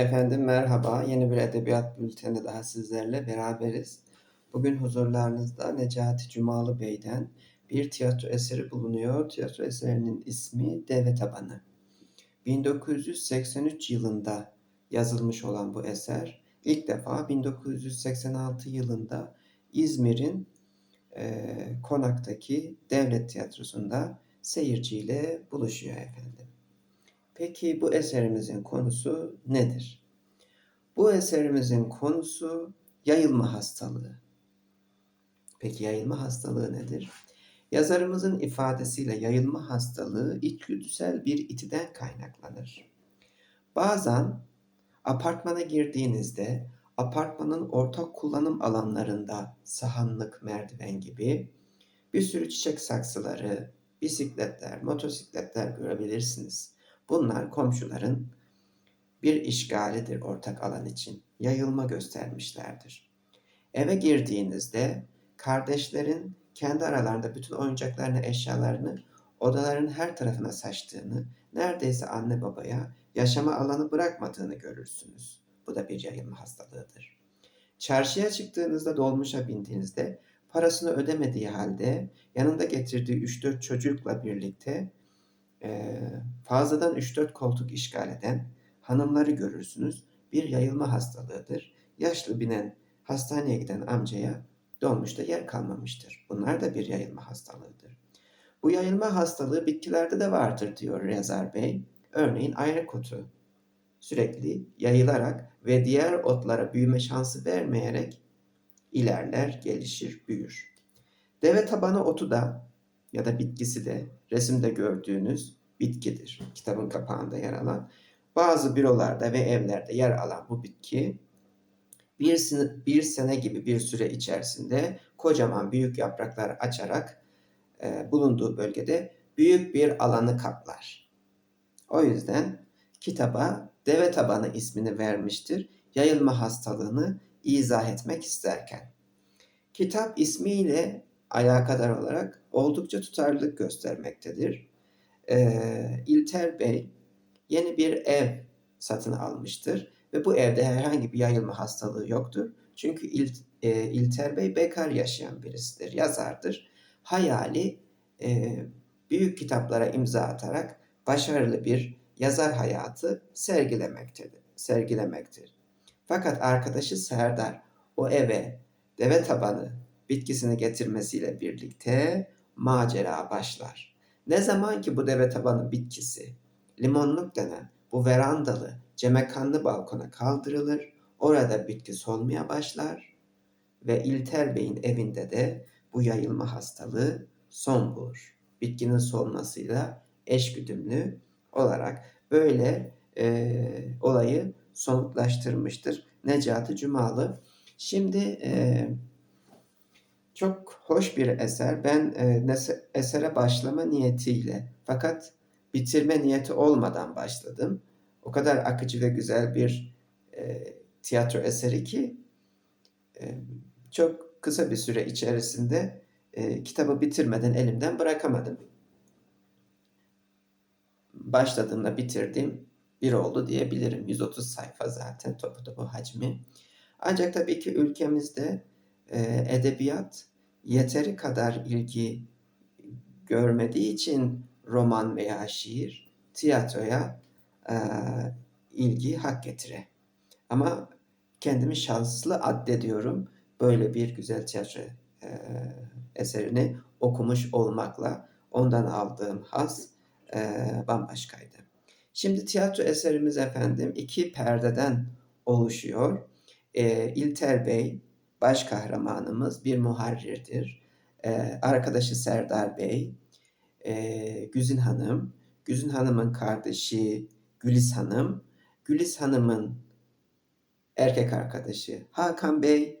Efendim merhaba. Yeni bir edebiyat bülteni daha sizlerle beraberiz. Bugün huzurlarınızda Necati Cumalı Bey'den bir tiyatro eseri bulunuyor. Tiyatro eserinin ismi Deve Tabanı. 1983 yılında yazılmış olan bu eser ilk defa 1986 yılında İzmir'in e, Konak'taki devlet tiyatrosunda seyirciyle buluşuyor efendim. Peki bu eserimizin konusu nedir? Bu eserimizin konusu yayılma hastalığı. Peki yayılma hastalığı nedir? Yazarımızın ifadesiyle yayılma hastalığı içgüdüsel bir itiden kaynaklanır. Bazen apartmana girdiğinizde apartmanın ortak kullanım alanlarında sahanlık merdiven gibi bir sürü çiçek saksıları, bisikletler, motosikletler görebilirsiniz. Bunlar komşuların bir işgalidir ortak alan için. Yayılma göstermişlerdir. Eve girdiğinizde kardeşlerin kendi aralarında bütün oyuncaklarını, eşyalarını odaların her tarafına saçtığını, neredeyse anne babaya yaşama alanı bırakmadığını görürsünüz. Bu da bir yayılma hastalığıdır. Çarşıya çıktığınızda dolmuşa bindiğinizde parasını ödemediği halde yanında getirdiği 3-4 çocukla birlikte fazladan 3-4 koltuk işgal eden hanımları görürsünüz. Bir yayılma hastalığıdır. Yaşlı binen hastaneye giden amcaya dolmuşta yer kalmamıştır. Bunlar da bir yayılma hastalığıdır. Bu yayılma hastalığı bitkilerde de vardır diyor Rezar Bey. Örneğin ayrık otu sürekli yayılarak ve diğer otlara büyüme şansı vermeyerek ilerler, gelişir, büyür. Deve tabanı otu da ya da bitkisi de resimde gördüğünüz bitkidir. Kitabın kapağında yer alan. Bazı bürolarda ve evlerde yer alan bu bitki bir, bir sene gibi bir süre içerisinde kocaman büyük yapraklar açarak e, bulunduğu bölgede büyük bir alanı kaplar. O yüzden kitaba deve tabanı ismini vermiştir. Yayılma hastalığını izah etmek isterken. Kitap ismiyle alakadar olarak oldukça tutarlılık göstermektedir. Ee, İlter Bey yeni bir ev satın almıştır ve bu evde herhangi bir yayılma hastalığı yoktur. Çünkü İl, e, İlter Bey bekar yaşayan birisidir, yazardır. Hayali e, büyük kitaplara imza atarak başarılı bir yazar hayatı sergilemektedir. sergilemektir. Fakat arkadaşı Serdar o eve deve tabanı bitkisini getirmesiyle birlikte macera başlar. Ne zaman ki bu deve tabanı bitkisi limonluk denen bu verandalı cemekanlı balkona kaldırılır, orada bitki solmaya başlar ve İlter Bey'in evinde de bu yayılma hastalığı son bulur. Bitkinin solmasıyla eşgüdümlü olarak böyle e, olayı somutlaştırmıştır Necati Cumalı. Şimdi e, çok hoş bir eser. Ben e, esere başlama niyetiyle fakat bitirme niyeti olmadan başladım. O kadar akıcı ve güzel bir e, tiyatro eseri ki e, çok kısa bir süre içerisinde e, kitabı bitirmeden elimden bırakamadım. Başladığımda bitirdiğim bir oldu diyebilirim. 130 sayfa zaten topu topu hacmi. Ancak tabii ki ülkemizde e, edebiyat yeteri kadar ilgi görmediği için roman veya şiir tiyatroya e, ilgi hak getire. Ama kendimi şanslı addediyorum böyle bir güzel tiyatro e, eserini okumuş olmakla ondan aldığım haz e, bambaşkaydı. Şimdi tiyatro eserimiz efendim iki perdeden oluşuyor. E, İlter Bey baş kahramanımız bir muharrirdir. E, arkadaşı Serdar Bey, e, Güzin Hanım, Güzin Hanım'ın kardeşi Gülis Hanım, Gülis Hanım'ın erkek arkadaşı Hakan Bey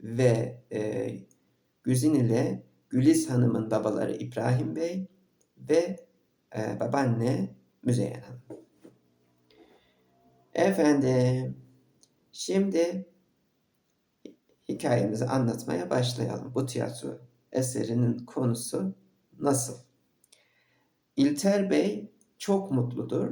ve e, Güzin ile Gülis Hanım'ın babaları İbrahim Bey ve e, babaanne Müzeyyen Hanım. Efendim, şimdi hikayemizi anlatmaya başlayalım. Bu tiyatro eserinin konusu nasıl? İlter Bey çok mutludur.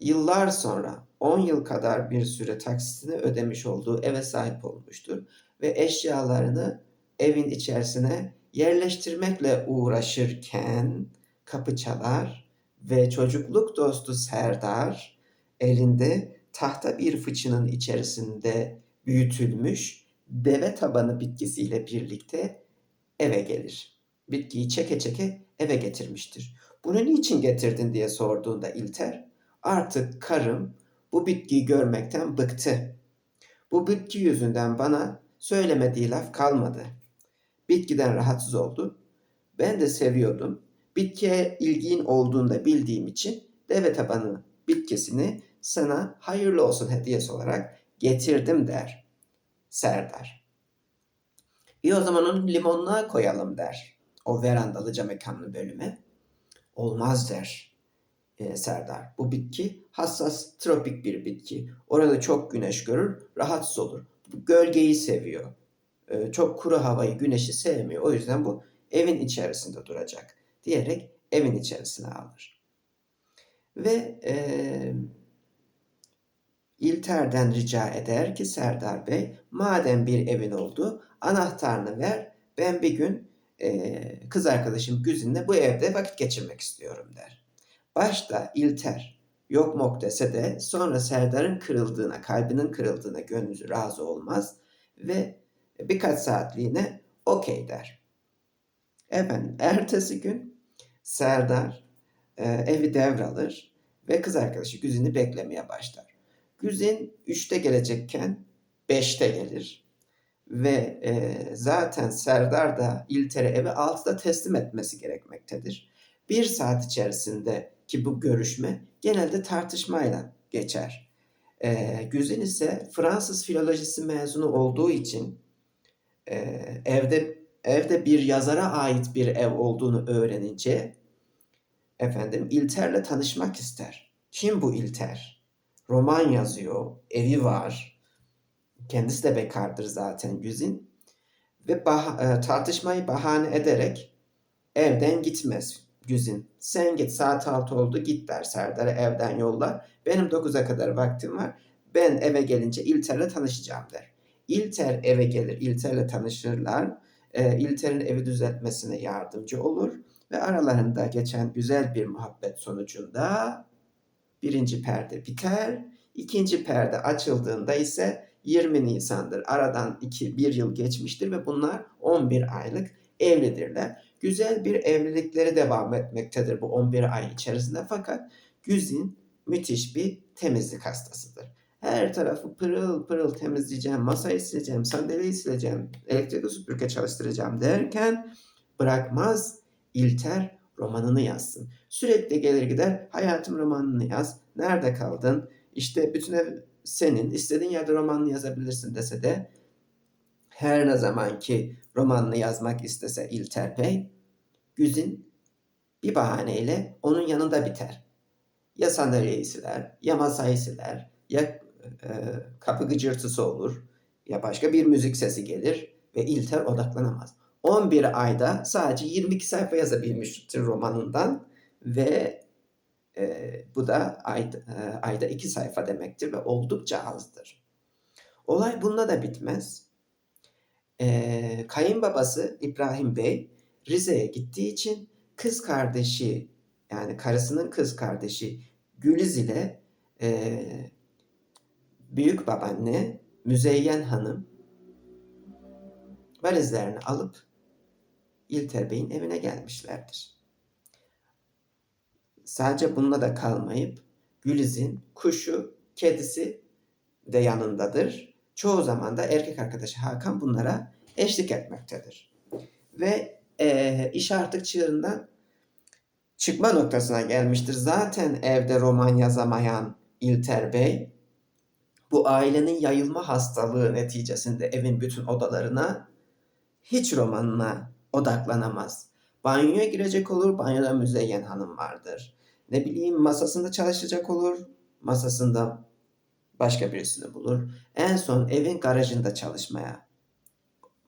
yıllar sonra 10 yıl kadar bir süre taksitini ödemiş olduğu eve sahip olmuştur ve eşyalarını evin içerisine yerleştirmekle uğraşırken kapı çalar ve çocukluk dostu Serdar elinde tahta bir fıçının içerisinde büyütülmüş deve tabanı bitkisiyle birlikte eve gelir. Bitkiyi çeke çeke eve getirmiştir. Bunu niçin getirdin diye sorduğunda İlter, artık karım bu bitkiyi görmekten bıktı. Bu bitki yüzünden bana söylemediği laf kalmadı. Bitkiden rahatsız oldu. Ben de seviyordum. Bitkiye ilgin olduğunda bildiğim için deve tabanı bitkisini sana hayırlı olsun hediyesi olarak getirdim der Serdar. İyi o zaman onu limonluğa koyalım der. O verandalı cam mekanlı bölüme. Olmaz der e, Serdar. Bu bitki hassas tropik bir bitki. Orada çok güneş görür, rahatsız olur. Gölgeyi seviyor. E, çok kuru havayı, güneşi sevmiyor. O yüzden bu evin içerisinde duracak diyerek evin içerisine alır. Ve e, İlter'den rica eder ki Serdar Bey madem bir evin oldu anahtarını ver ben bir gün e, kız arkadaşım Güzin'le bu evde vakit geçirmek istiyorum der. Başta İlter yok mok dese de sonra Serdar'ın kırıldığına, kalbinin kırıldığına gönlü razı olmaz ve birkaç saatliğine okey der. Efendim ertesi gün Serdar e, evi devralır ve kız arkadaşı Güzin'i beklemeye başlar. Güzin 3'te gelecekken 5'te gelir. Ve e, zaten Serdar da İlter'e evi 6'da teslim etmesi gerekmektedir. Bir saat içerisinde ki bu görüşme genelde tartışmayla geçer. E, Güzin ise Fransız filolojisi mezunu olduğu için e, evde evde bir yazara ait bir ev olduğunu öğrenince efendim İlter'le tanışmak ister. Kim bu İlter? Roman yazıyor, evi var. Kendisi de bekardır zaten Güzin. Ve bah- tartışmayı bahane ederek evden gitmez Güzin. Sen git saat 6 oldu git der Serdar'ı evden yollar. Benim 9'a kadar vaktim var. Ben eve gelince İlter'le tanışacağım der. İlter eve gelir, İlter'le tanışırlar. E, İlter'in evi düzeltmesine yardımcı olur. Ve aralarında geçen güzel bir muhabbet sonucunda birinci perde biter. İkinci perde açıldığında ise 20 Nisan'dır. Aradan 2 1 yıl geçmiştir ve bunlar 11 aylık evlidirler. Güzel bir evlilikleri devam etmektedir bu 11 ay içerisinde fakat Güzin müthiş bir temizlik hastasıdır. Her tarafı pırıl pırıl temizleyeceğim, masayı sileceğim, sandalyeyi sileceğim, elektrikli süpürge çalıştıracağım derken bırakmaz İlter romanını yazsın. Sürekli gelir gider hayatım romanını yaz. Nerede kaldın? İşte bütün ev senin. istediğin yerde romanını yazabilirsin dese de her ne zaman ki romanını yazmak istese İlter Bey, Güzin bir bahaneyle onun yanında biter. Ya sandalyeyi siler, ya masayı siler, ya e, kapı gıcırtısı olur, ya başka bir müzik sesi gelir ve İlter odaklanamaz. 11 ayda sadece 22 sayfa yazabilmiştir romanından ve e, bu da ay, e, ayda 2 sayfa demektir ve oldukça azdır. Olay bununla da bitmez. E, kayınbabası İbrahim Bey Rize'ye gittiği için kız kardeşi yani karısının kız kardeşi Güliz ile e, büyük babaanne Müzeyyen Hanım valizlerini alıp İlter Bey'in evine gelmişlerdir. Sadece bununla da kalmayıp Güliz'in kuşu, kedisi de yanındadır. Çoğu zaman da erkek arkadaşı Hakan bunlara eşlik etmektedir. Ve e, iş artık çığırından çıkma noktasına gelmiştir. Zaten evde roman yazamayan İlter Bey bu ailenin yayılma hastalığı neticesinde evin bütün odalarına hiç romanına odaklanamaz. Banyoya girecek olur, banyoda Müzeyyen Hanım vardır. Ne bileyim masasında çalışacak olur, masasında başka birisini bulur. En son evin garajında çalışmaya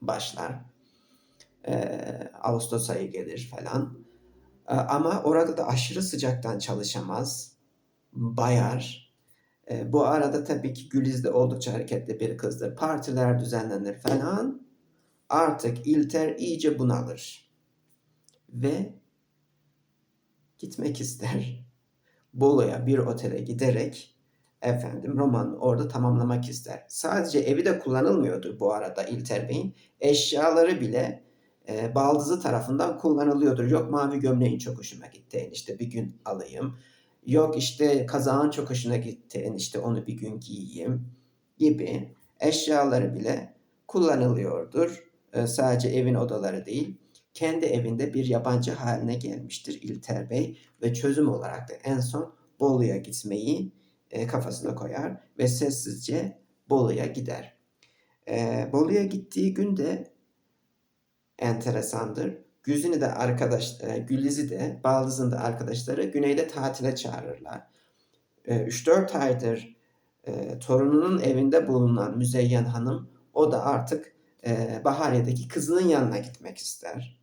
başlar. Ee, Ağustos ayı gelir falan. Ee, ama orada da aşırı sıcaktan çalışamaz. bayar. E, bu arada tabii ki Güliz de oldukça hareketli bir kızdır. Partiler düzenlenir falan. Artık İlter iyice bunalır. Ve gitmek ister. Bolu'ya bir otele giderek efendim romanı orada tamamlamak ister. Sadece evi de kullanılmıyordur bu arada İlter Bey'in. Eşyaları bile e, baldızı tarafından kullanılıyordur. Yok mavi gömleğin çok hoşuma gitti enişte bir gün alayım. Yok işte kazağın çok hoşuna gitti enişte onu bir gün giyeyim gibi eşyaları bile kullanılıyordur. E, sadece evin odaları değil. Kendi evinde bir yabancı haline gelmiştir İlter Bey ve çözüm olarak da en son Bolu'ya gitmeyi e, kafasına koyar ve sessizce Bolu'ya gider. E, Bolu'ya gittiği gün de enteresandır. Güzini de arkadaş, e, Güliz'i de Baldız'ın da arkadaşları güneyde tatile çağırırlar. E, 3-4 aydır e, torununun evinde bulunan Müzeyyen Hanım o da artık e, Bahariye'deki kızının yanına gitmek ister.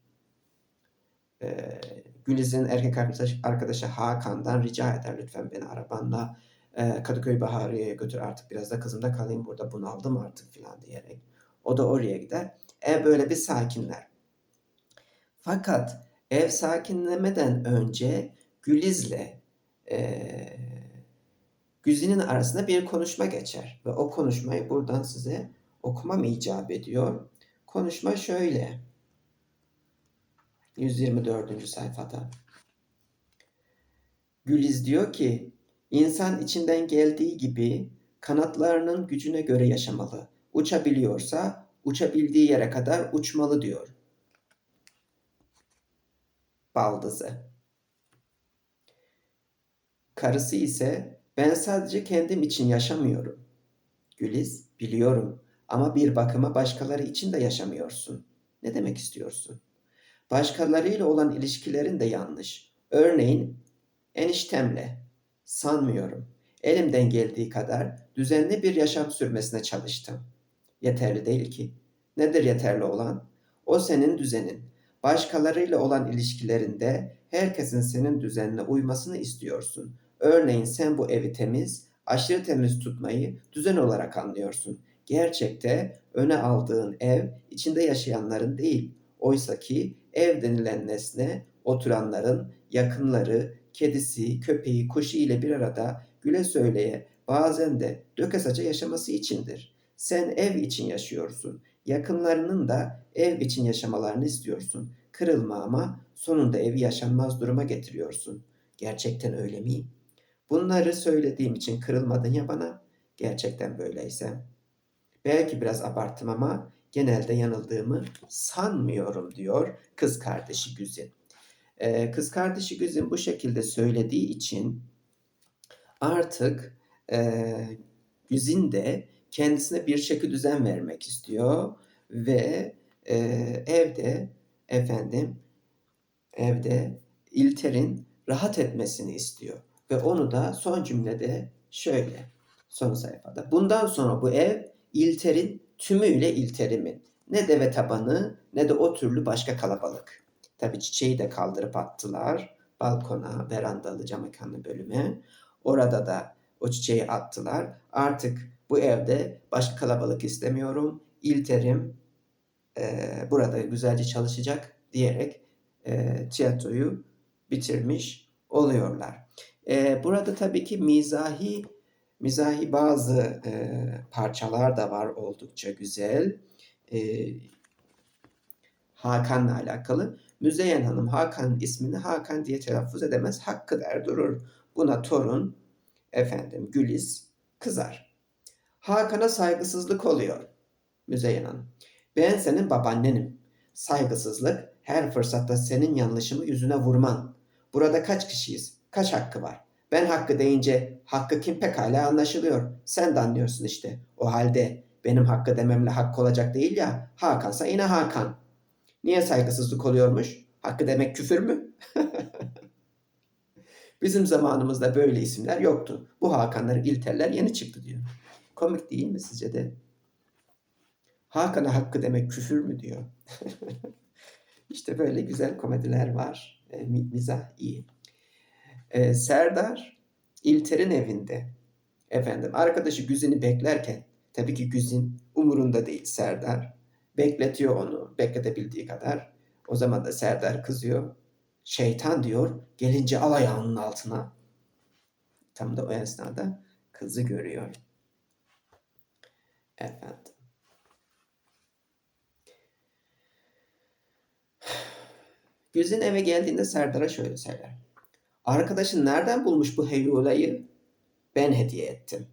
E, Güliz'in erkek arkadaş, arkadaşı Hakan'dan rica eder lütfen beni arabanla e, Kadıköy Bahariye'ye götür artık biraz da kızımda kalayım burada bunaldım artık filan diyerek. O da oraya gider. Ev böyle bir sakinler. Fakat ev sakinlemeden önce Güliz'le e, Güzin'in arasında bir konuşma geçer. Ve o konuşmayı buradan size okumam icap ediyor. Konuşma şöyle. 124. sayfada. Güliz diyor ki, insan içinden geldiği gibi kanatlarının gücüne göre yaşamalı. Uçabiliyorsa uçabildiği yere kadar uçmalı diyor. Baldızı. Karısı ise ben sadece kendim için yaşamıyorum. Güliz, biliyorum ama bir bakıma başkaları için de yaşamıyorsun. Ne demek istiyorsun? Başkalarıyla olan ilişkilerin de yanlış. Örneğin eniştemle. Sanmıyorum. Elimden geldiği kadar düzenli bir yaşam sürmesine çalıştım. Yeterli değil ki. Nedir yeterli olan? O senin düzenin. Başkalarıyla olan ilişkilerinde herkesin senin düzenine uymasını istiyorsun. Örneğin sen bu evi temiz, aşırı temiz tutmayı düzen olarak anlıyorsun. Gerçekte öne aldığın ev içinde yaşayanların değil. Oysa ki ev denilen nesne oturanların yakınları, kedisi, köpeği, kuşu ile bir arada güle söyleye bazen de dökesaça yaşaması içindir. Sen ev için yaşıyorsun. Yakınlarının da ev için yaşamalarını istiyorsun. Kırılma ama sonunda evi yaşanmaz duruma getiriyorsun. Gerçekten öyle miyim? Bunları söylediğim için kırılmadın ya bana. Gerçekten böyleyse. Belki biraz abarttım ama genelde yanıldığımı sanmıyorum diyor kız kardeşi Güzin. Ee, kız kardeşi Güzin bu şekilde söylediği için artık e, Güzin de kendisine bir şekil düzen vermek istiyor ve e, evde efendim evde İlter'in rahat etmesini istiyor. Ve onu da son cümlede şöyle son sayfada. Bundan sonra bu ev İlter'in tümüyle İlterimin. Ne deve tabanı ne de o türlü başka kalabalık. Tabii çiçeği de kaldırıp attılar balkona, verandalı cam mekanlı bölüme. Orada da o çiçeği attılar. Artık bu evde başka kalabalık istemiyorum. İlterim e, burada güzelce çalışacak diyerek e, tiyatroyu bitirmiş oluyorlar. E, burada tabii ki mizahi mizahi bazı e, parçalar da var oldukça güzel. E, Hakan'la alakalı. Müzeyyen Hanım Hakan'ın ismini Hakan diye telaffuz edemez. Hakkı der durur. Buna torun efendim Güliz kızar. Hakan'a saygısızlık oluyor. Müzeyyen Hanım. Ben senin babaannenim. Saygısızlık her fırsatta senin yanlışımı yüzüne vurman. Burada kaç kişiyiz? Kaç hakkı var? Ben hakkı deyince hakkı kim pekala anlaşılıyor. Sen de anlıyorsun işte. O halde benim hakkı dememle hakkı olacak değil ya. Hakansa yine Hakan. Niye saygısızlık oluyormuş? Hakkı demek küfür mü? Bizim zamanımızda böyle isimler yoktu. Bu Hakanlar, İlterler yeni çıktı diyor. Komik değil mi sizce de? Hakan'a hakkı demek küfür mü diyor. İşte böyle güzel komediler var. E, mizah iyi. E, Serdar İlter'in evinde efendim arkadaşı Güzin'i beklerken tabii ki Güzin umurunda değil Serdar. Bekletiyor onu bekletebildiği kadar. O zaman da Serdar kızıyor. Şeytan diyor gelince al ayağının altına. Tam da o esnada kızı görüyor. Efendim. Güzin eve geldiğinde Serdar'a şöyle söyler. Arkadaşın nereden bulmuş bu heyulayı? Ben hediye ettim.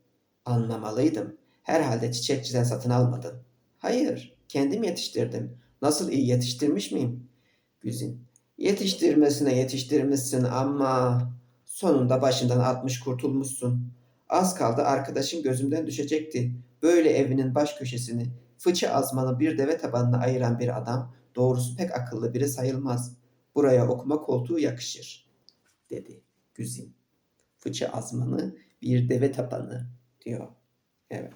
Anlamalıydım. Herhalde çiçekçiden satın almadın. Hayır, kendim yetiştirdim. Nasıl iyi yetiştirmiş miyim? Güzin. Yetiştirmesine yetiştirmişsin ama sonunda başından atmış kurtulmuşsun. Az kaldı arkadaşın gözümden düşecekti. Böyle evinin baş köşesini fıçı azmanı bir deve tabanına ayıran bir adam doğrusu pek akıllı biri sayılmaz. Buraya okuma koltuğu yakışır, dedi Güzin. Fıçı azmanı bir deve tabanı diyor. Evet.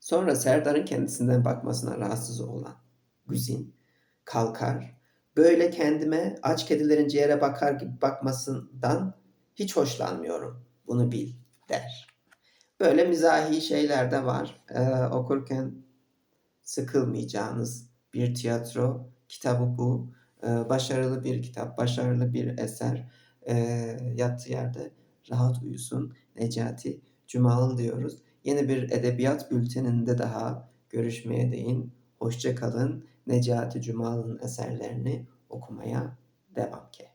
Sonra Serdar'ın kendisinden bakmasına rahatsız olan Güzin kalkar. Böyle kendime aç kedilerin ciğere bakar gibi bakmasından hiç hoşlanmıyorum. Bunu bil der. Böyle mizahi şeyler de var. Ee, okurken sıkılmayacağınız bir tiyatro kitabı bu. Ee, başarılı bir kitap, başarılı bir eser. Ee, yattığı yerde rahat uyusun. Necati Cumalı diyoruz. Yeni bir edebiyat bülteninde daha görüşmeye değin. Hoşça kalın. Necati Cumalı'nın eserlerini okumaya devam ki.